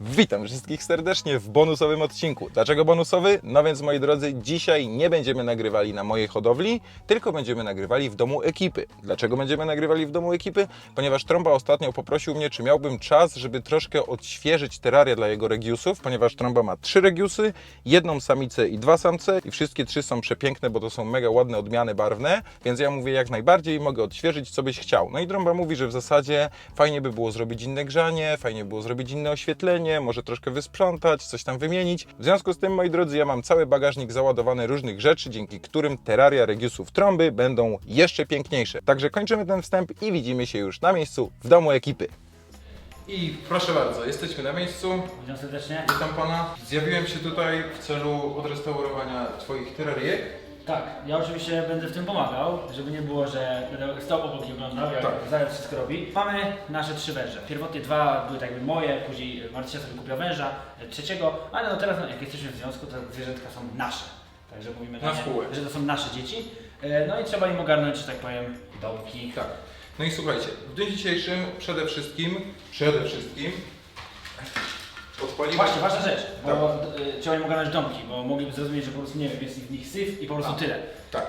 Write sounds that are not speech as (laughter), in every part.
Witam wszystkich serdecznie w bonusowym odcinku. Dlaczego bonusowy? No więc moi drodzy, dzisiaj nie będziemy nagrywali na mojej hodowli, tylko będziemy nagrywali w domu ekipy. Dlaczego będziemy nagrywali w domu ekipy? Ponieważ Trąba ostatnio poprosił mnie, czy miałbym czas, żeby troszkę odświeżyć teraria dla jego regiusów, ponieważ Trąba ma trzy regiusy, jedną samicę i dwa samce i wszystkie trzy są przepiękne, bo to są mega ładne odmiany barwne, więc ja mówię jak najbardziej mogę odświeżyć, co byś chciał. No i Trąba mówi, że w zasadzie fajnie by było zrobić inne grzanie, fajnie by było zrobić inne oświetlenie, może troszkę wysprzątać, coś tam wymienić. W związku z tym, moi drodzy, ja mam cały bagażnik załadowany różnych rzeczy, dzięki którym teraria regiusów trąby będą jeszcze piękniejsze. Także kończymy ten wstęp i widzimy się już na miejscu w domu ekipy. I proszę bardzo, jesteśmy na miejscu. Witam serdecznie. Witam pana. Zjawiłem się tutaj w celu odrestaurowania twoich terarijek. Tak, ja oczywiście będę w tym pomagał, żeby nie było, że będę stał obok i oglądał, jak Tak. Zając wszystko robi. Mamy nasze trzy węże. Pierwotnie dwa były tak jakby moje, później Marcia sobie kupiła węża, e, trzeciego, ale no teraz no, jak jesteśmy w związku, to zwierzętka są nasze. Także mówimy Na spółek. że to są nasze dzieci. E, No i trzeba im ogarnąć, że tak powiem, domki. Tak. No i słuchajcie, w dniu dzisiejszym przede wszystkim, przede wszystkim Właśnie, ważna rzecz, bo Tak. e, trzeba im ogarnąć domki, bo mogliby zrozumieć, że po prostu nie wiem, jest w nich syf i po prostu A. tyle. Tak.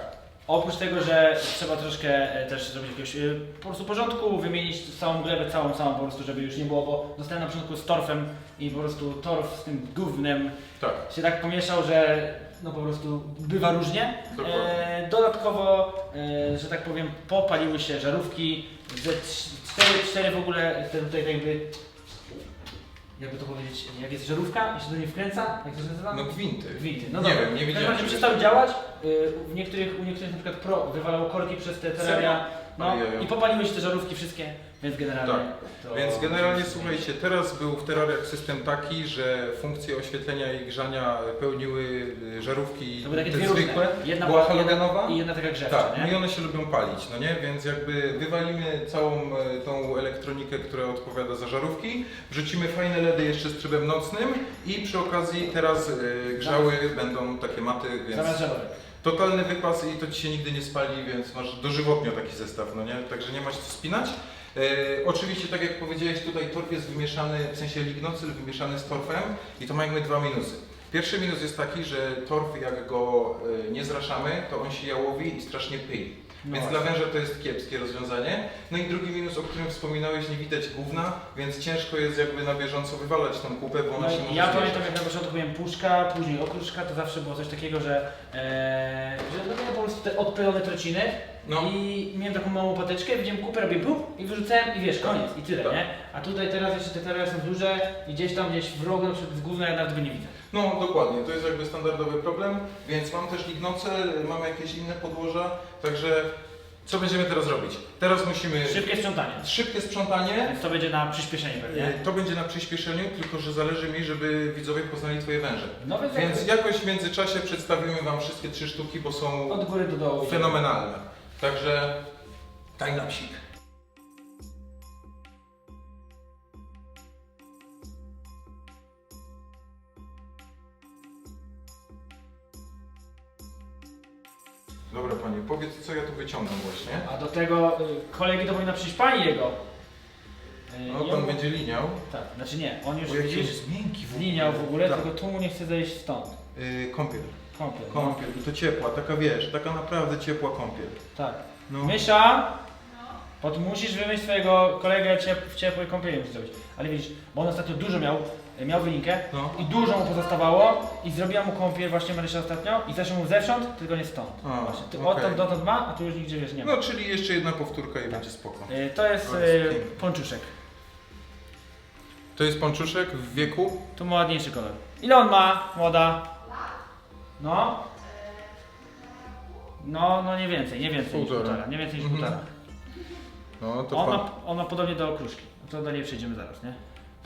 Oprócz tego, że trzeba troszkę e, też zrobić jakiegoś e, po prostu porządku, wymienić całą glebę, całą, całą po prostu, żeby już nie było, bo dostałem na początku z torfem i po prostu torf z tym gównem Tak. się tak pomieszał, że no po prostu bywa różnie. Dokładnie. E, dodatkowo, e, że tak powiem, popaliły się żarówki, ze trz- cztery, cztery w ogóle, te tutaj jakby, jakby to powiedzieć, jak jest żarówka i się do niej wkręca, jak to się nazywa? No gwinty. Gwinty. No nie dobra. wiem, nie W każdym widziałem. razie przestały działać. y, W niektórych, u niektórych na przykład Pro wywalało korki przez te teraria. No i popaliły się te żarówki wszystkie, więc generalnie. Tak. To... Więc generalnie słuchajcie, teraz był w terrariach system taki, że funkcje oświetlenia i grzania pełniły y, żarówki To były takie te dwie zwykłe. Jedna była była halogenowa. I jedna taka grzewcza, Tak, no nie? i one się lubią palić, no nie? Więc jakby wywalimy całą e, tą elektronikę, która odpowiada za żarówki, wrzucimy fajne LEDy jeszcze z trybem nocnym i przy okazji teraz e, grzały będą takie maty, więc Zamiast żarówek. totalny wypas i to Ci się nigdy nie spali, więc masz dożywotnio taki zestaw, no nie? Także nie masz co spinać. E, oczywiście, tak jak powiedziałeś, tutaj torf jest wymieszany, w sensie lignocyl wymieszany z torfem i to ma jakby dwa minusy. Pierwszy minus jest taki, że torf jak go e, nie zraszamy, to on się jałowi i strasznie pyli. No Więc właśnie. dla węża to jest kiepskie rozwiązanie. No i drugi minus, o którym wspominałeś, nie widać gówna, więc ciężko jest jakby na bieżąco wywalać tą kupę, bo ona No się i może ja pamiętam jak na początku miałem puszka, później okruszka, to zawsze było coś takiego, że, e, że no miałem po prostu te odpylone trociny No. i miałem taką małą pateczkę, widziałem kupę, robię pup i wyrzucałem i wiesz, koniec i tyle, Tak. nie? A tutaj teraz jeszcze te teraria są duże i gdzieś tam gdzieś w rogu na przykład z gówna ja nawet go nie widzę. No dokładnie, to jest jakby standardowy problem, więc mam też lignocel, mam jakieś inne podłoża, także co będziemy teraz robić? Teraz musimy Szybkie sprzątanie. szybkie sprzątanie, Więc to będzie na przyspieszenie pewnie. E, to będzie na przyspieszeniu, tylko że zależy mi, żeby widzowie poznali Twoje węże. No więc, Więc jakoś w międzyczasie przedstawimy Wam wszystkie trzy sztuki, bo są od góry do dołu. fenomenalne. Także timelapsik. Dobra Panie, powiedz co ja tu wyciągam właśnie. A do tego y, kolegi to powinna przyjść pani jego. Y, No Pan będzie liniał. Tak, znaczy nie, on już Bo jaki widzisz, jest miękki w ogóle. liniał w ogóle, Tak. tylko tu mu nie chce zejść stąd. Yy, kąpiel. Kąpiel. Kąpiel. I to ciepła, taka wiesz, taka naprawdę ciepła kąpiel. Tak. No. Mysza, pod musisz wymyślić swojego kolegę ciep w ciepłej kąpieli musisz zrobić. Ale widzisz, bo on ostatnio dużo miał, miał wylinkę No. i dużo mu pozostawało i zrobiła mu kąpiel właśnie Marysia ostatnio i zeszło mu zewsząd, tylko nie stąd. A, właśnie. Ty okej. odtąd dotąd ma, a tu już nigdzie wiesz nie ma. No, czyli jeszcze jedna powtórka i będzie spoko. Y, To jest y, piękny. ponczuszek. To jest pączuszek w wieku. Tu ma ładniejszy kolor. Ile on ma, młoda? No? No, no nie więcej, nie więcej niż Półtora. półtora, nie więcej niż Mhm. półtora. No to On pan... ma, on ma podobnie do okruszki. To do niej przejdziemy zaraz, nie?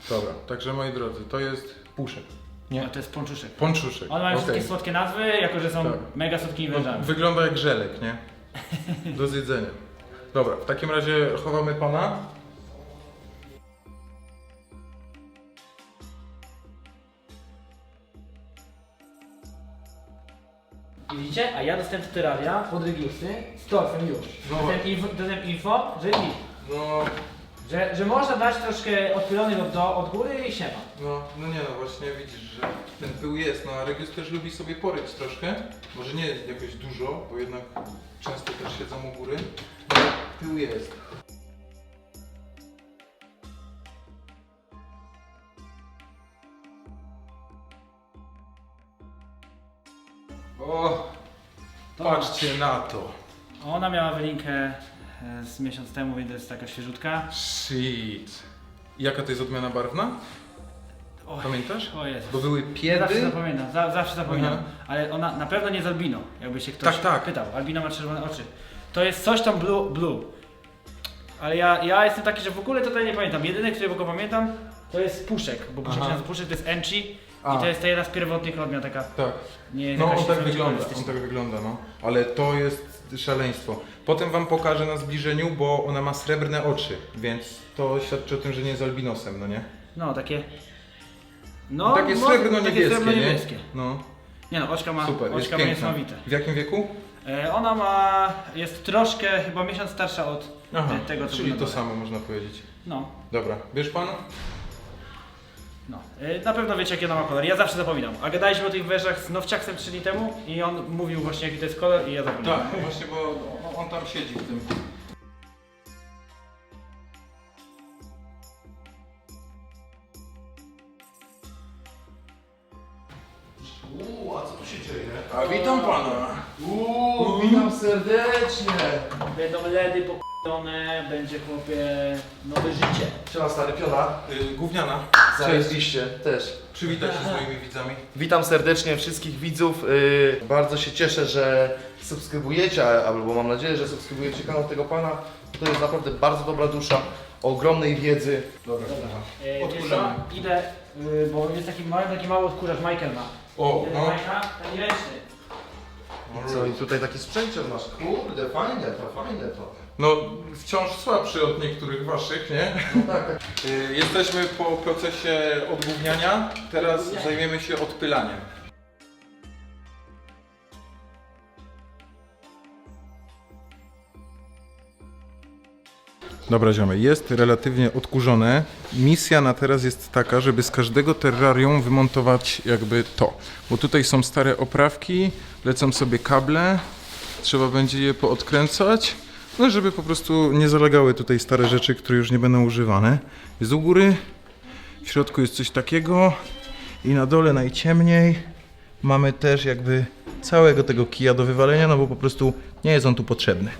Dobra, także moi drodzy, to jest puszek. Nie. No, to jest ponczuszek. Pączuszek. One mają Okej. wszystkie słodkie nazwy, jako że są Tak. mega słodkimi No, wężami. wygląda jak żelek, nie? Do zjedzenia. Dobra, w takim razie chowamy pana. I widzicie? A ja dostałem te teraria pod regiusy z torfem już. No. Dostałem info, dostałem info, że git. No, Że, że można dać troszkę odpylony od, do, od góry i siema. No, no nie no, właśnie widzisz, że ten pył jest, no a Regius też lubi sobie poryć troszkę. Może nie jakoś dużo, bo jednak często też siedzą u góry. No, pył jest. O, patrzcie na to. Ona miała wylinkę e, z miesiąc temu, więc to jest taka świeżutka. Shit. Jaka to jest odmiana barwna? Oj, Pamiętasz? O Jezu. Bo były Zawsze piedy. zapominam, za, zawsze zapominam. Aha. Ale ona na pewno nie z albino, jakby się ktoś Tak, tak. pytał. Albino ma czerwone oczy. To jest coś tam blue. blue. Ale ja, ja jestem taki, że w ogóle tutaj nie pamiętam. Jedyny, którego go pamiętam, to jest puszek, bo puszek Aha. się nazywa puszek, to jest Enchi A. i to jest ta jedna z pierwotnych odmian taka. Tak. Nie, No jakaś on tak wygląda, on kolorystyczna. tak wygląda, no. Ale to jest szaleństwo. Potem wam pokażę na zbliżeniu, bo ona ma srebrne oczy, więc to świadczy o tym, że nie jest albinosem, no nie? No takie. No, takie srebrno-niebieskie, takie srebrno-niebieskie. nie? No, Nie no, oczka ma, super, jest oczka ma piękna. niesamowite. W jakim wieku? E, ona ma, jest troszkę, chyba miesiąc starsza od te, tego, co czyli był to dole. samo można powiedzieć. No, Dobra, bierz pan? No. E, na pewno wiecie, jaki ona ma kolor. Ja zawsze zapominam. A gadaliśmy o tych wężach z Nowciaksem 3 dni temu i on mówił właśnie, jaki to jest kolor i ja zapomniałem. Tak, właśnie, bo on, on tam siedzi w tym. Uuu, a co tu się dzieje? A witam pana. Uuu, witam serdecznie. Będą ledy pokładone, będzie chłopie nowe życie. Siema stary piona. Y, gówniana. Zajebiście, też. Przywitaj się z moimi widzami. Witam serdecznie wszystkich widzów. Yy, bardzo się cieszę, że subskrybujecie, a- albo mam nadzieję, że subskrybujecie kanał tego pana. To jest naprawdę bardzo dobra dusza, o ogromnej wiedzy. Dobra, Dobra. E, wiesz Odkurzamy. Idę, y, bo jest taki mały, taki mały odkurzacz, Michael ma. O, Idę do no. Majka, taki ręczny. Co i tutaj taki sprzęcior masz. Kurde, fajne to, fajne to. No, wciąż słabszy od niektórych waszych, nie? No tak, tak. Y, Jesteśmy po procesie odgówniania, teraz zajmiemy się odpylaniem. Dobra ziomy, jest relatywnie odkurzone. Misja na teraz jest taka, żeby z każdego terrarium wymontować jakby to. Bo tutaj są stare oprawki, lecą sobie kable, trzeba będzie je poodkręcać. No, żeby po prostu nie zalegały tutaj stare rzeczy, które już nie będą używane. Jest u góry, w środku jest coś takiego i na dole najciemniej mamy też jakby całego tego kija do wywalenia, no bo po prostu nie jest on tu potrzebny.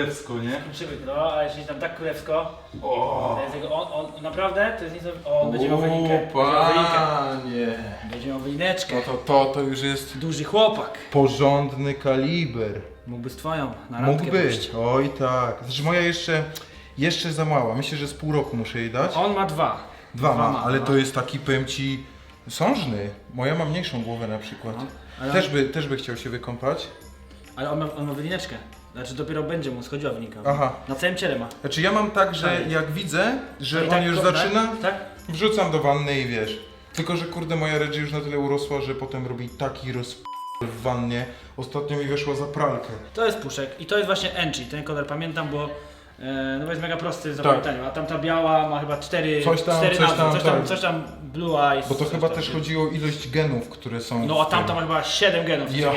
Królewsko, nie? Przybyt, no, ale jeśli tam tak królewsko, O, to jest jego, on, on, naprawdę, to jest niesamowite. O, on będzie miał wylinkę. Będzie miał wylinkę. panie. Będzie miał wylineczkę. No to, to, to już jest Duży chłopak. porządny kaliber. Mógłby z twoją na randkę Mógłby. pójść. Oj tak. Znaczy moja jeszcze, jeszcze za mała. Myślę, że z pół roku muszę jej dać. On ma dwa. Dwa ma, ma, ale no. to jest taki, powiem ci, sążny. Moja ma mniejszą głowę na przykład. No, ale- Też, by, też by chciał się wykąpać. Ale on ma, on ma wylineczkę. Znaczy dopiero będzie mu schodziła wylinka. Aha. Na całym ciele ma. Znaczy ja mam tak, że Tak. jak widzę, że I on tak już to- zaczyna, Tak? wrzucam do wanny i wiesz. Tylko, że kurde moja Reggie już na tyle urosła, że potem robi taki rozp... w wannie. Ostatnio mi weszła za pralkę. To jest puszek i to jest właśnie Enchi. Ten kolor pamiętam, bo e, no bo jest mega prosty w zapamiętaniu. A tamta biała ma chyba cztery, Tak. Coś tam, cztery coś nazwy. tam, coś, tam, tak. coś tam Blue Eyes. Bo to coś chyba tam. też chodzi o ilość genów, które są No a w tamta ma chyba 7 genów. Ja.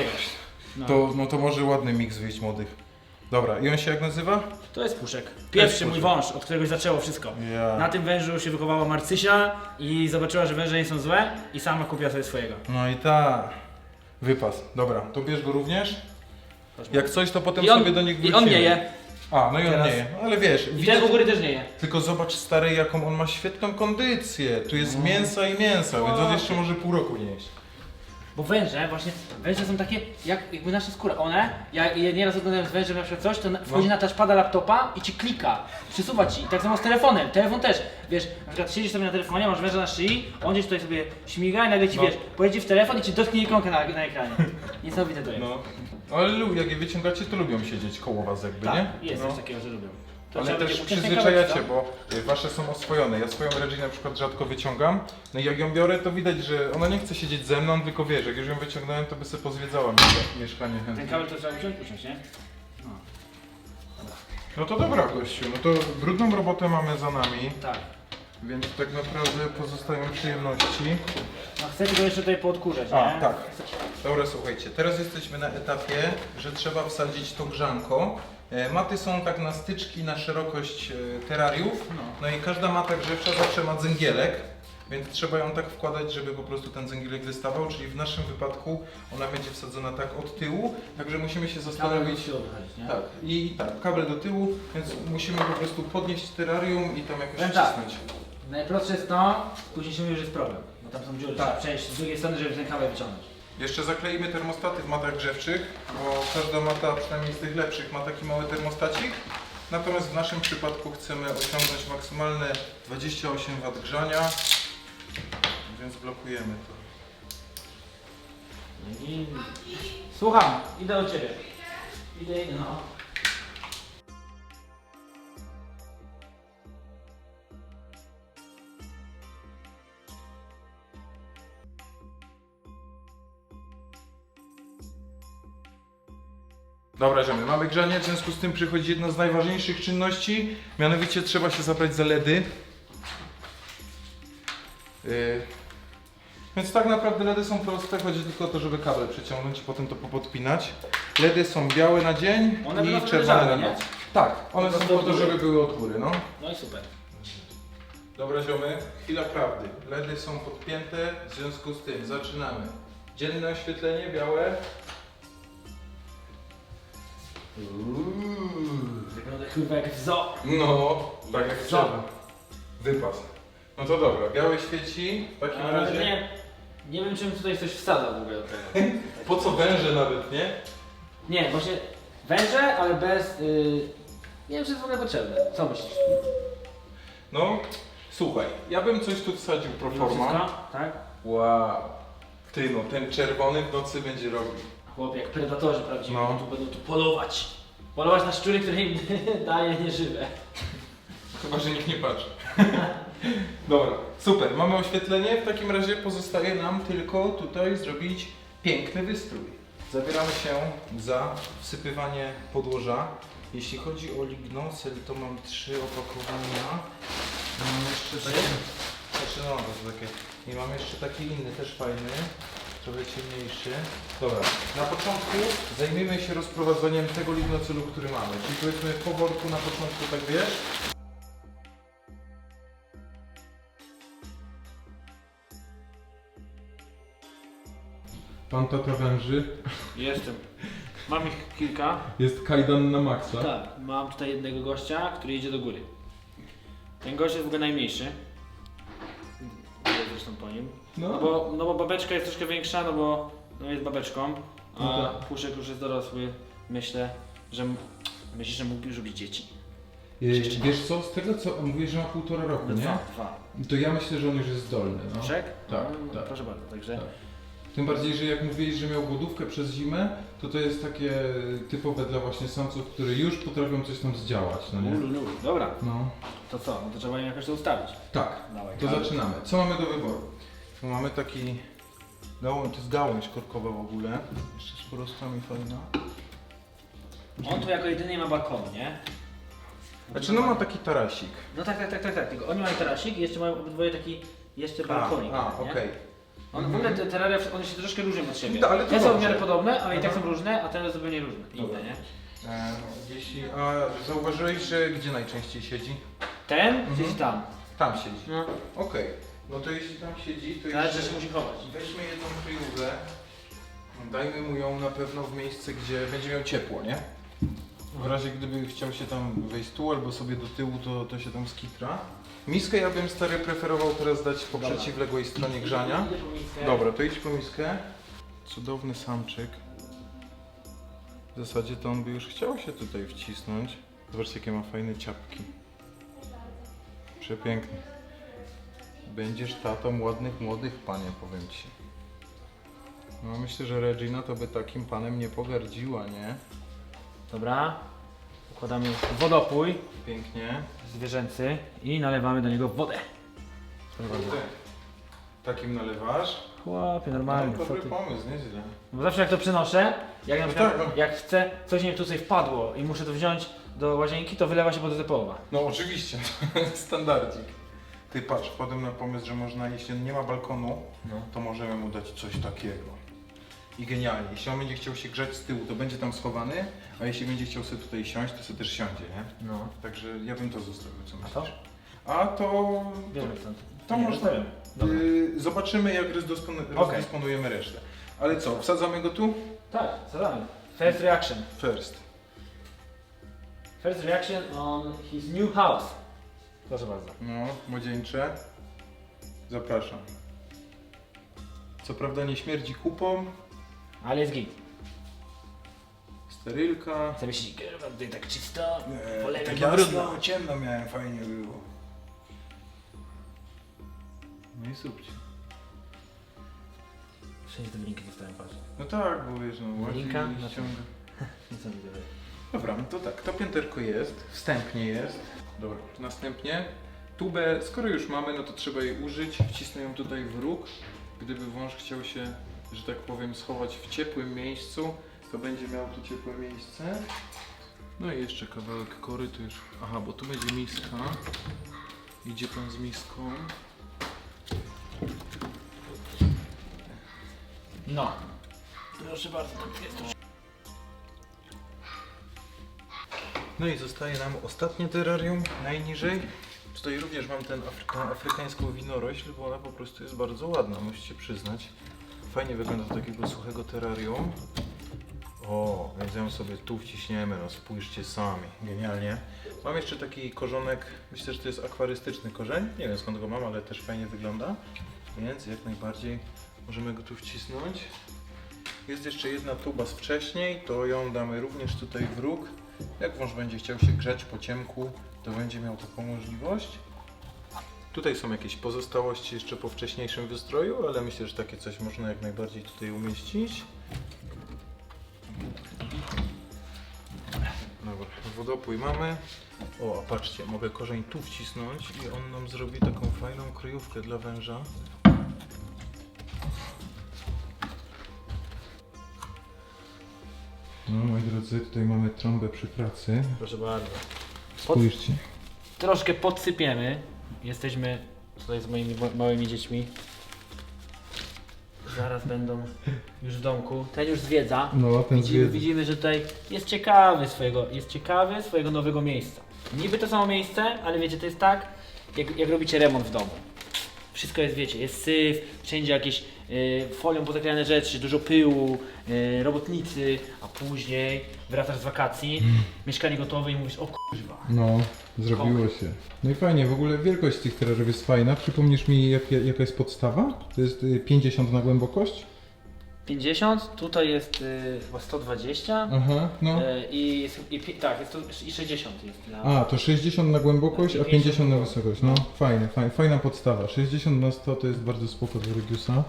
No. To, no to może ładny miks wyjść młodych. Dobra, i on się jak nazywa? To jest puszek. Pierwszy mój wąż, od którego zaczęło wszystko. Ja. Na tym wężu się wychowała Marcysia i zobaczyła, że węże nie są złe i sama kupiła sobie swojego. No i tak. Wypas. Dobra, to bierz go również. Jak coś, to potem I on, sobie do nich I wrócimy. on nie je. A, no i on Teraz- nie je. Ale wiesz, I widać, ten u góry też nie je. tylko zobacz stary, jaką on ma świetną kondycję. Tu jest mięsa i mięsa, więc on jeszcze może pół roku nie jeść. Bo węże, właśnie, węże są takie jak jakby nasza skóra. One, ja, ja nieraz oglądałem z wężem na przykład coś, to na, wchodzi No. na touchpada laptopa i ci klika, przesuwa ci. I tak samo z telefonem. Telefon też. Wiesz, na przykład siedzisz sobie na telefonie, masz węża na szyi, on gdzieś tutaj sobie śmiga i nagle ci, No. wiesz, pojedzie w telefon i ci dotknie ikonkę na, na ekranie. Niesamowite to jest. No. Ale lu- jak je wyciągacie, to lubią siedzieć koło was jakby, tak, nie? jest no. coś takiego, że lubią. To Ale trzeba też będzie przyzwyczajacie, kawałek, bo y, wasze są oswojone. Ja swoją Reggie na przykład rzadko wyciągam. No i jak ją biorę, to widać, że ona nie chce siedzieć ze mną, tylko wiesz, jak już ją wyciągnąłem, to by sobie pozwiedzała mieszka- mieszkanie co? chętnie. Ten kabel to trzeba wziąć, usiąść, nie? No to dobra, gościu, no to brudną robotę mamy za nami, Tak. więc tak naprawdę pozostają przyjemności. No chcecie go jeszcze tutaj poodkurzać, A, nie? tak. Dobra, słuchajcie, teraz jesteśmy na etapie, że trzeba wsadzić to grzanko. E, Maty są tak na styczki, na szerokość e, terrariów. No. No i każda mata grzewcza zawsze ma cęgielek, więc trzeba ją tak wkładać, żeby po prostu ten cęgielek wystawał, czyli w naszym wypadku ona będzie wsadzona tak od tyłu, także musimy się zastanowić. odchodzić, nie? Tak, i tak, kabel do tyłu, więc musimy po prostu podnieść terrarium i tam jakoś Powiem tak. wcisnąć. Najprostsze jest to, później się mówi, że jest problem. Bo tam są dziury, Tak. trzeba przejść z drugiej strony, żeby ten kabel wyciągnąć. Jeszcze zakleimy termostaty w matach grzewczych, bo każda mata, przynajmniej z tych lepszych, ma taki mały termostacik. Natomiast w naszym przypadku chcemy osiągnąć maksymalne 28 W grzania, więc blokujemy to. Słucham, idę do ciebie. Idę, no. Dobra, ziemy, mamy grzanie, w związku z tym przychodzi jedna z najważniejszych czynności, mianowicie trzeba się zabrać za LEDy. Yy, Więc tak naprawdę LEDy są proste, chodzi tylko o to, żeby kabel przeciągnąć i potem to popodpinać. LEDy są białe na dzień One i będą czerwone na nie? noc. Tak, one są po to, góry? żeby były od góry, no. No i super. Dobra ziomy, chwila prawdy. LEDy są podpięte, w związku z tym zaczynamy. Dzienne oświetlenie białe. Wygląda kurwa jak w zoo. No, tak jak trzeba. Wypas. No to dobra, białe świeci, w takim Ale razie. nie, nie wiem czym tutaj coś wsadza w ogóle do tego. (laughs) Po co węże nawet, nie? Nie, właśnie węże, ale bez... Yy... Nie wiem czy jest w ogóle potrzebne. Co myślisz? No, słuchaj, ja bym coś tu wsadził pro forma. Wszystko? Tak? Wow. Ty no, ten czerwony w nocy będzie robił. Chłop jak predatorzy prawdziwi, No. tu będą tu polować. Polować na szczury, które im (laughs) daje nieżywe. Chyba, że nikt nie patrzy. (laughs) Dobra, super, mamy oświetlenie. W takim razie pozostaje nam tylko tutaj zrobić piękny wystrój. Zabieramy się za wsypywanie podłoża. Jeśli chodzi o lignosel, to mam trzy opakowania. Mam jeszcze takie... Znaczy, no, to są takie... I mam jeszcze taki inny, też fajny. Trochę ciemniejszy. Dobra, na początku zajmiemy się rozprowadzeniem tego lignocelu, który mamy. Czyli powiedzmy po worku na początku, tak wiesz? Pan tata węży. Jestem. Mam ich kilka. Jest kajdan na maksa. Tak, mam tutaj jednego gościa, który idzie do góry. Ten gość jest w ogóle najmniejszy. Zresztą po nim. No No. bo, no bo babeczka jest troszkę większa, no bo no jest babeczką, a No tak. Puszek już jest dorosły. Myślę, że m- myślisz, że mógłby już robić dzieci. Yy, Wiesz co, z tego co mówisz, że ma półtora roku, nie? Dwa, dwa. To ja myślę, że on już jest zdolny. No. Puszek? Tak, no, tak. Proszę bardzo, także Tak. Tym bardziej, że jak mówiłeś, że miał głodówkę przez zimę, to to jest takie typowe dla właśnie samców, które już potrafią coś tam zdziałać, no nie? Ulu, ulu. Dobra, No, to co? No to trzeba im jakoś to ustawić. tak. Dawaj, To zaczynamy. Co mamy do wyboru? Tu mamy taki gałąź, to jest gałąź korkowa w ogóle. Jeszcze z porostami fajna. On tu jako jedyny ma balkon, nie? Znaczy no ma taki tarasik. No tak, tak, tak, tak, tak. Tylko oni mają tarasik i jeszcze mają obydwoje taki jeszcze balkonik. A, a nie? okej. One w ogóle te terraria, one się troszkę różnią od siebie. No, ale to te są w dobrze. miarę podobne, ale i tak Aha. są różne, a ten jest zupełnie. Dobra. Inne, nie? E, jeśli, a zauważyłeś, że gdzie najczęściej siedzi? Ten Mhm. gdzieś tam. Tam siedzi. No. Okej. No to jeśli tam siedzi, to Ale jeszcze się musi chować. weźmy jedną kryjówkę. Dajmy mu ją na pewno w miejsce, gdzie będzie miał ciepło, nie? W razie gdyby chciał się tam wejść tu albo sobie do tyłu, to, to się tam skitra. Miskę ja bym stary preferował teraz dać po Dobra. przeciwległej stronie grzania. Dobra, to idź po miskę. Cudowny samczyk. W zasadzie to on by już chciał się tutaj wcisnąć. Zobaczcie jakie ma fajne ciapki. Przepiękny. Będziesz tatą ładnych młodych, panie, powiem ci. No myślę, że Regina to by takim panem nie pogardziła, nie? Dobra. Wkładamy wodopój Pięknie. zwierzęcy i nalewamy do niego wodę. Proszę bardzo. Takim nalewasz? Chłopie, No, normalnie. co dobry ty? pomysł, nieźle. Bo zawsze jak to przynoszę, jak na No przykład tak, no. jak chcę, coś mi tutaj wpadło i muszę to wziąć do łazienki, to wylewa się woda połowa. No oczywiście, (laughs) standardzik. Ty patrz, wpadłem na pomysł, że można, jeśli nie ma balkonu, No. to możemy mu dać coś takiego. I genialnie. Jeśli on będzie chciał się grzać z tyłu, to będzie tam schowany, a jeśli będzie chciał sobie tutaj siąść, to sobie też siądzie, nie? No. Także ja bym to zostawił, co A to? myślisz? A to... Bierzemy stąd. To Nie, można. Dobra. Yy, zobaczymy, jak rozdyspono- rozdysponujemy resztę. Ale co, wsadzamy go tu? Tak, zadamy. First reaction. First. First reaction on his new house. Proszę bardzo. No, młodzieńcze. Zapraszam. Co prawda nie śmierdzi kupą, Ale jest git. sterylka. Chcemy się kurwa tutaj tak czysto, po lewej tak brudno. jasno, ciemno miałem, fajnie było. No i subcie. Wszędzie te linki dostałem, patrz. No tak, bo wiesz, no łatwiej Linka? No ściąga. Nic (laughs) nie widzę. Dobra, no to tak, to pięterko jest, wstępnie jest. Dobra, następnie tubę, skoro już mamy, no to trzeba jej użyć. Wcisnę ją tutaj w róg. Gdyby wąż chciał się, że tak powiem, schować w ciepłym miejscu, to będzie miał tu ciepłe miejsce. No i jeszcze kawałek kory, tu już... Aha, bo tu będzie miska. Idzie pan z miską. No. Proszę bardzo, jest. No i zostaje nam ostatnie terrarium, najniżej. Tutaj również mam ten afry- tą afrykańską winorośl, bo ona po prostu jest bardzo ładna, musicie przyznać. Fajnie wygląda do takiego suchego terrarium. O, więc ją sobie tu wciśniemy, no spójrzcie sami, genialnie. Mam jeszcze taki korzonek, myślę, że to jest akwarystyczny korzeń, nie wiem skąd go mam, ale też fajnie wygląda. Więc jak najbardziej możemy go tu wcisnąć. Jest jeszcze jedna tuba z wcześniej, to ją damy również tutaj w róg. Jak wąż będzie chciał się grzać po ciemku, to będzie miał taką możliwość. Tutaj są jakieś pozostałości jeszcze po wcześniejszym wystroju, ale myślę, że takie coś można jak najbardziej tutaj umieścić. Dobra, wodopój mamy. O, a patrzcie, mogę korzeń tu wcisnąć i on nam zrobi taką fajną kryjówkę dla węża. No, moi drodzy, tutaj mamy trąbę przy pracy. Proszę bardzo. Spójrzcie. Troszkę podsypiemy. Jesteśmy tutaj z moimi ma- małymi dziećmi. Zaraz będą już w domku. Ten już zwiedza. No, ten Widzimy, zwiedza. widzimy, że tutaj jest ciekawy swojego, jest ciekawy swojego nowego miejsca. Niby to samo miejsce, ale wiecie, to jest tak, jak, jak robicie remont w domu. Wszystko jest, wiecie, jest syf, wszędzie jakieś folią pozaklejane rzeczy, dużo pyłu, y, robotnicy, a później wracasz z wakacji, mieszkanie gotowe i mówisz, o kurwa. No, zrobiło się. No i fajnie, w ogóle wielkość tych terrariów jest fajna. Przypomnisz mi, jak, jaka jest podstawa? To jest y, 50 na głębokość? 50, tutaj jest y, chyba 120 Aha, no. y, i, jest, i, pi- tak, jest to, i 60 jest dla... A, to 60 na głębokość, a 50 na wysokość. No, fajnie, fajnie, fajna podstawa. 60 na 100 to jest bardzo spoko do Regiusa.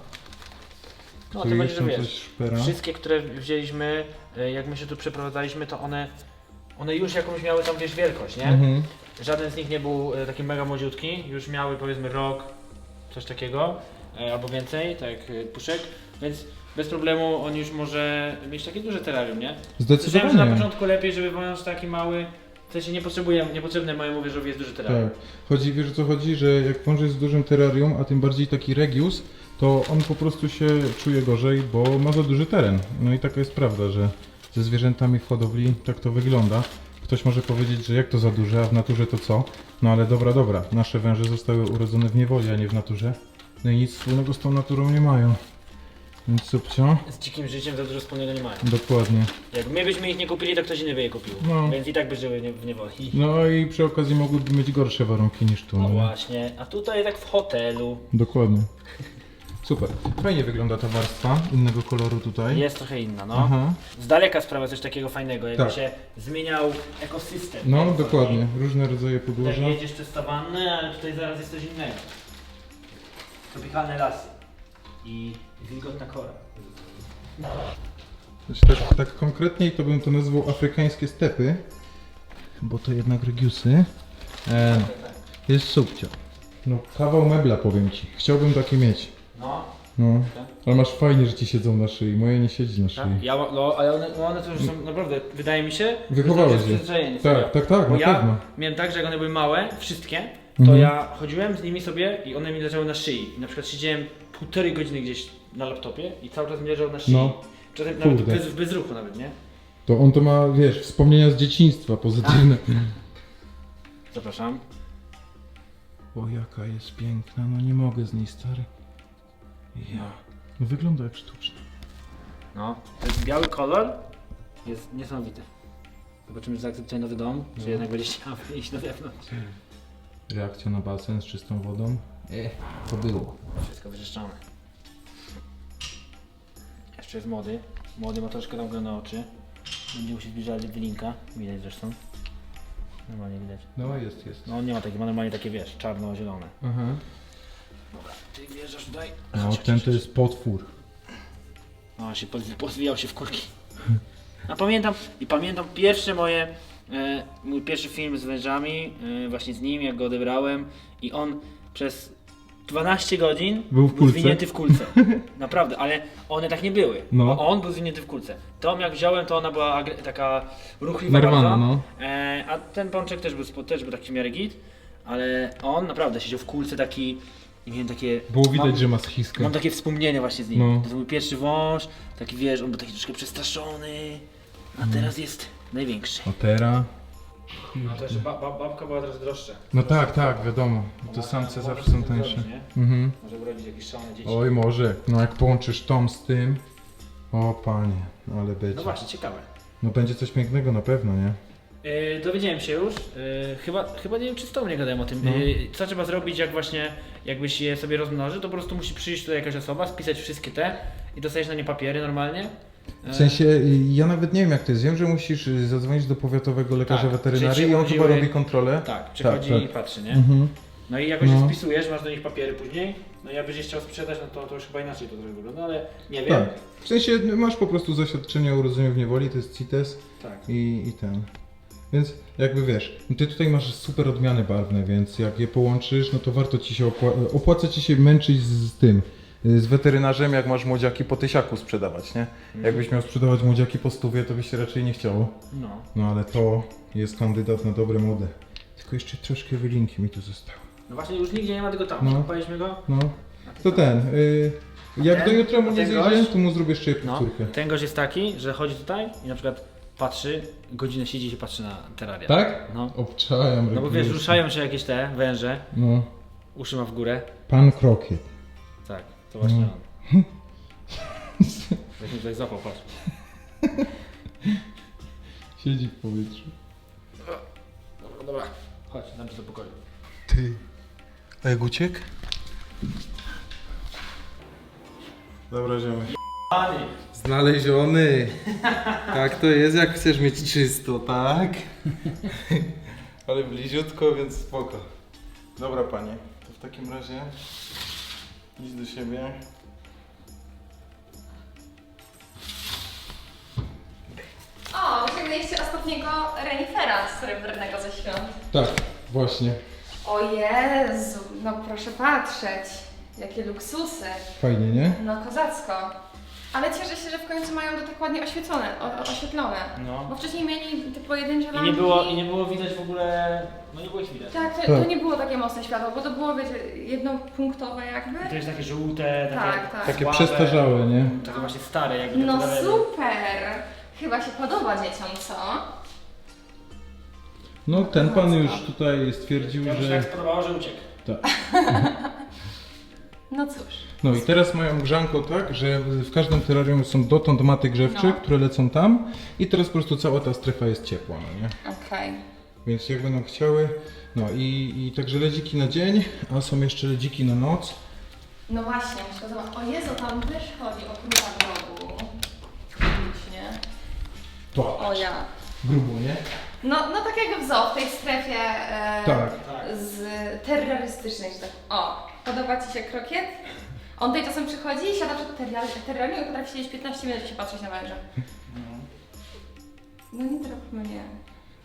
No, tu tym bardziej, jeszcze że coś wiesz, szpera. Wszystkie, które wzięliśmy, e, jak my się tu przeprowadzaliśmy, to one, one już jakąś miały tam wiesz wielkość, nie? Mhm. Żaden z nich nie był e, taki mega młodziutki, już miały powiedzmy rok, coś takiego, e, albo więcej, tak jak e, puszek, więc bez problemu on już może mieć takie duże terrarium, nie? Słyszałem, że na Zdecydowanie. początku lepiej, żeby wąż taki mały, w sensie nie potrzebuję, niepotrzebne mojemu wieżowi jest duży terrarium. Tak. Chodzi, wiesz o co chodzi, że jak wąż jest w dużym terrarium, a tym bardziej taki Regius, to on po prostu się czuje gorzej, bo ma za duży teren. No i taka jest prawda, że ze zwierzętami w hodowli tak to wygląda. Ktoś może powiedzieć, że jak to za duże, a w naturze to co? No ale dobra, dobra, nasze węże zostały urodzone w niewoli, a nie w naturze. No i nic wspólnego z tą naturą nie mają. Więc subcio, Z dzikim życiem za dużo wspólnego nie mają. dokładnie. Jak my byśmy ich nie kupili, to ktoś inny by je kupił. No. Więc i tak by żyły nie- w niewoli. No i przy okazji mogłyby mieć gorsze warunki niż tu. No nie? właśnie, a tutaj tak w hotelu. Dokładnie. (laughs) Super. Fajnie wygląda ta warstwa innego koloru tutaj. Jest trochę inna, no. Aha. Z daleka sprawia coś takiego fajnego, jakby Tak. się zmieniał ekosystem. No nie? dokładnie. Różne rodzaje Tak podłoża. jedziesz testowane, ale tutaj zaraz jest coś innego. Tropikalne lasy. I wilgotna kora. Znaczy, tak, tak konkretniej to bym to nazwał afrykańskie stepy. bo to jednak regiusy. E, jest subcio. No kawał mebla powiem ci. Chciałbym takie mieć. No, No. Tak. Ale masz fajnie, że ci siedzą na szyi. Moje nie siedzi na szyi. tak. Ja, no, ale one, no one to już są naprawdę, wydaje mi się, Wychowałeś że je. sobie. Tak, tak, tak, Bo na ja pewno. miałem tak, że jak one były małe, wszystkie, to Mhm. ja chodziłem z nimi sobie i one mi leżały na szyi. I na przykład siedziałem półtorej godziny gdzieś na laptopie i cały czas mi leżał na szyi. No. Czasem nawet Kurde. bez, bez ruchu nawet, nie? To on to ma, wiesz, wspomnienia z dzieciństwa pozytywne. Zapraszam. O, jaka jest piękna, no nie mogę z niej, stary. Ja. No wygląda jak sztuczna. No, ten biały kolor jest niesamowity. Zobaczymy, czy zaakceptuje nowy dom, czy No. jednak będzie chciał iść na zewnątrz. Reakcja na basen z czystą wodą? E, to było. Wszystko wyczyszczone. Jeszcze jest młody. Młody ma troszkę zamglone oczy. Będzie musi zbliżać wylinka. Widać zresztą. Normalnie widać. No jest, jest. No on nie ma takie, ma normalnie takie wiesz, czarno-zielone. Aha. Dobra, ty wjeżdżasz tutaj. No Chodź, ten chodź, to chodź. jest potwór. No, się pozwijał się w kulki. A pamiętam, i pamiętam pierwsze moje, e, mój pierwszy film z wężami, e, właśnie z nim, jak go odebrałem i on przez 12 godzin Był w kulce? zwinięty w kulce. (laughs) Naprawdę, ale one tak nie były. No. Bo on był zwinięty w kulce. Tą jak wziąłem, to ona była agre- taka ruchliwa Nerwana, bardzo. no. E, a ten pączek też był, spo- też był taki w miarę git, ale on naprawdę siedział w kulce taki, nie wiem, takie... Było widać, mam- że ma schiskę. Mam takie wspomnienie właśnie z nim. No. To był mój pierwszy wąż, taki wiesz, on był taki troszkę przestraszony, a Mm. teraz jest największy. Otera. No to jeszcze ba- ba- babka była teraz droższa. No tak, tak, wiadomo. To samce zawsze są tańsze. Mhm. Może urodzić jakieś szalone dzieci. Oj, może. No jak połączysz Tom z tym. O panie, ale No będzie. właśnie, ciekawe. No będzie coś pięknego na pewno, nie? Yy, dowiedziałem się już, yy, chyba, chyba nie wiem czy z tobą nie gadałem o tym, No. yy, co trzeba zrobić jak właśnie, jakbyś je sobie rozmnoży, to po prostu musi przyjść tutaj jakaś osoba, spisać wszystkie te i dostajesz na nie papiery normalnie. W sensie, ja nawet nie wiem jak to jest. Wiem, że musisz y, zadzwonić do powiatowego lekarza Tak, weterynarii i on chyba robi kontrolę. Tak, przychodzi tak. i patrzy, nie? Mhm. No i jakoś No. je spisujesz, masz do nich papiery później. No i jakbyś je chciał sprzedać, no to, to już chyba inaczej to trochę wygląda, ale nie wiem. Tak. W sensie masz po prostu zaświadczenie o urodzeniu w niewoli, to jest CITES Tak. i, i ten. Więc jakby wiesz, ty tutaj masz super odmiany barwne, więc jak je połączysz, no to warto ci się opła- opłaca ci się męczyć z, z tym. y, Z weterynarzem, jak masz młodziaki po tysiaku sprzedawać, nie? Jakbyś miał sprzedawać młodziaki po stówie, to by się raczej nie chciało. No. No ale to jest kandydat na dobre młode. Tylko jeszcze troszkę wylinki mi tu zostały. No właśnie już nigdzie nie ma tego tam. No. Zakopaliśmy go. No, to ten. Y, jak ten? do jutra mu nie gość? to mu zrobię jeszcze No. powtórkę. Ten gość jest taki, że chodzi tutaj i na przykład patrzy, godzinę siedzi i się patrzy na teraria. Tak? No. Obczajam. No bo wiesz, ruszają się jakieś te węże, No. uszy ma w górę. Pan Krokiet. Tak, to właśnie No. on. (laughs) Jak mi tutaj zapał, patrz. Siedzi w powietrzu. Dobra, dobra. Chodź, dam ci do pokoju. Ty. A jak uciekł? Dobra, ziomy. Pani! Znaleziony. Tak to jest, jak chcesz mieć czysto, tak? Ale bliziutko, więc spoko. Dobra, panie. To w takim razie idź do siebie. O, wyciągnęliście ostatniego renifera srebrnego ze świąt. Tak, właśnie. O Jezu, no proszę patrzeć. Jakie luksusy. Fajnie, nie? No kozacko. Ale cieszę się, że w końcu mają to tak ładnie oświecone, o, oświetlone. No. Bo wcześniej mieli te pojedyncze I lampki. nie było, i nie było widać w ogóle, no nie było ich widać. Tak, to, Tak. to nie było takie mocne światło, bo to było, wiecie, jednopunktowe jakby. I to jest takie żółte, takie Tak, tak. Takie słabe, przestarzałe, nie? Takie właśnie stare jakby. No super! Chyba się podoba dzieciom, co? No, ten pan już tutaj stwierdził, Ja mi się że... tak spodobało, że uciekł. Tak. (laughs) No cóż. No i teraz mają grzanko tak, że w każdym terrarium są dotąd maty grzewcze, No. które lecą tam i teraz po prostu cała ta strefa jest ciepła, no nie? Okej. Więc jak będą chciały, no i, i także ledziki na dzień, a są jeszcze ledziki na noc. No właśnie, muszę zobaczyć. O Jezu, tam też chodzi o króla grobu. Licznie. To O ja. grubo, nie? No, no tak jak w zoo, w tej strefie e, Tak. z terrorystycznej, że tak. O, podoba Ci się krokiet? On tutaj czasem przychodzi i siada przed terrari- terrarium i potrafi siedzieć 15 minut i się patrzeć na węża. No nie traf mnie.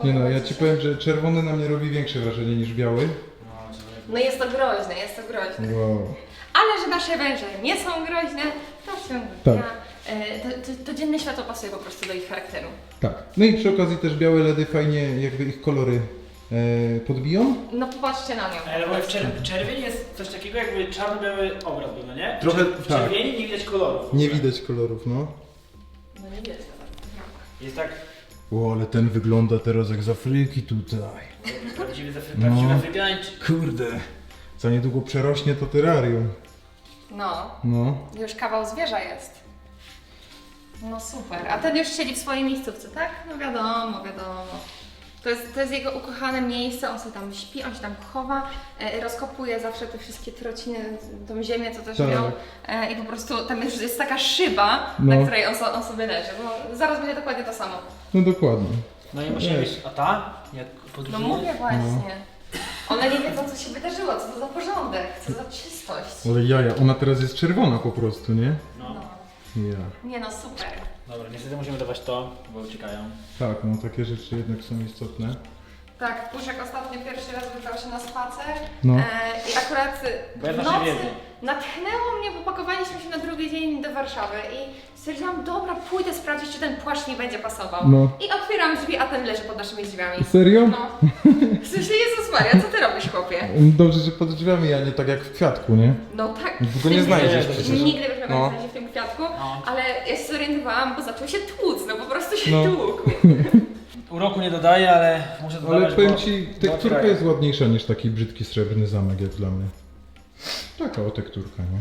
Nie no, Podoba ja ci ci się? powiem, że czerwony na mnie robi większe wrażenie niż biały. No, żeby- No jest to groźne, jest to groźne. Wow. Ale że nasze węże nie są groźne, to się Tak. ja, e, to, to, to dzienne światło pasuje po prostu do ich charakteru. Tak. No i przy okazji też białe LEDy fajnie jakby ich kolory e, podbiją. No popatrzcie na nią. Ale bo w czer- czerwieni jest coś takiego jakby czarno-biały obraz był, no nie? Trochę- w tak. czerwieni nie widać kolorów. Nie widać kolorów, no. No nie widać tego. Jest tak O, ale ten wygląda teraz jak z Afryki tutaj. prawdziwy, z Afry- No. prawdziwy Afrykańczyk. Kurde. Za niedługo przerośnie to terrarium. No, No. już kawał zwierza jest. No super. A ten już siedzi w swojej miejscówce, tak? No wiadomo, wiadomo. To jest, to jest jego ukochane miejsce, on sobie tam śpi, on się tam chowa, e, rozkopuje zawsze te wszystkie trociny, tą ziemię, co też Tak. miał e, i po prostu tam już jest taka szyba, No. na której on, so, on sobie leży, bo zaraz będzie dokładnie to samo. No dokładnie. No i musimy Wiesz. mieć, a ta? Jak No podróżuje? mówię właśnie. One nie wiedzą, co się wydarzyło, co to za porządek, co za czystość. Ale jaja, ona teraz jest czerwona po prostu, nie? No. No. Ja. Nie no, super. Dobra, niestety musimy dawać to, bo uciekają. Tak, no takie rzeczy jednak są istotne. Tak, Puszek ostatnio pierwszy raz wybrał się na spacer No. e, i akurat Bo ja w nocy wiedzy. natchnęło mnie, bo pakowaliśmy się na drugi dzień do Warszawy i stwierdziłam, dobra, pójdę sprawdzić, czy ten płaszcz mi będzie pasował. No. I otwieram drzwi, a ten leży pod naszymi drzwiami. Serio? No. W sensie, Jezus Maria, co ty robisz, chłopie? Dobrze, że pod drzwiami, a nie tak jak w kwiatku, nie? No tak. Bo go nie znajdziesz przecież. Nigdy byśmy No. go nie znaleźli w kwiatku, No. ale ja się zorientowałam, bo zaczął się tłuc, no po prostu się No. tłukł. (laughs) Uroku nie dodaję, ale muszę dodawać, Ale powiem bo- ci, bo tekturka otwierają. jest ładniejsza niż taki brzydki srebrny zamek jak dla mnie. Taka o tekturka, nie?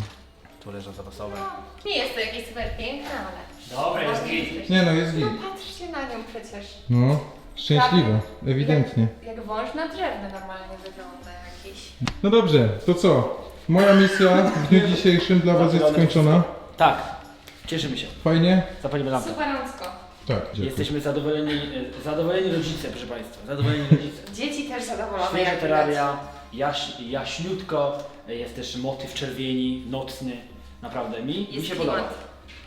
Tu leżą zapasowe. No, nie jest to jakieś super piękne, ale... Dobra, jest git. jesteś. Nie no, jest git. No patrzcie na nią przecież. No, szczęśliwa, ewidentnie. Jak, jak wąż na drzewne normalnie wygląda jakiś. No dobrze, to co? Moja misja w dniu dzisiejszym dla was jest skończona. Tak, cieszymy się. Fajnie? Zapalimy lampę. Superancko. Tak, dziękuję. Jesteśmy zadowoleni, e, zadowoleni rodzice, proszę Państwa. Zadowoleni rodzice. (laughs) Dzieci też zadowolone Świeże jak terraria, jaś, jaśniutko, e, jest też motyw czerwieni, nocny. Naprawdę, mi, mi Jest się klimat. podoba.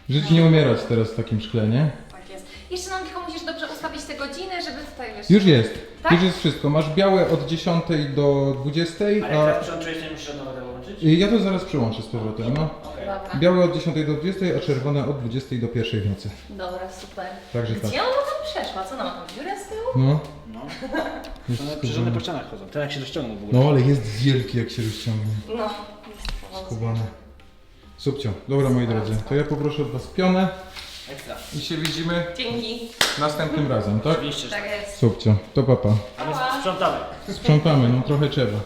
Żyć nie umierać teraz w takim szkle, nie? Tak jest. Jeszcze nam tylko musisz dobrze ustawić te godziny, żeby tutaj wiesz. Już jest. Tak? Już jest wszystko. Masz białe od 10 do 20, A jak a teraz przełączyłeś, to nie muszę nowego włączyć? ja to zaraz przyłączę z powrotem, no. Dobra. Białe od 10 do 20, a czerwone od 20 do 1 w nocy. Dobra, super. Także tak. Gdzie ona tam przeszła? Co ona ma tam dziurę z tyłu? No, No, (laughs) jest one skubane. przyrządy po ścianach chodzą. Ten jak się rozciągnął w ogóle. No ale jest wielki jak się rozciągnie. No, Skubane. Subcio. Dobra moi drodzy, to ja poproszę od was pionę Ekstra. i się widzimy Dzięki. następnym razem, tak? Oczywiście, że Tak tak. jest. Subcio, to papa. A my sprzątamy. Sprzątamy, no trochę trzeba.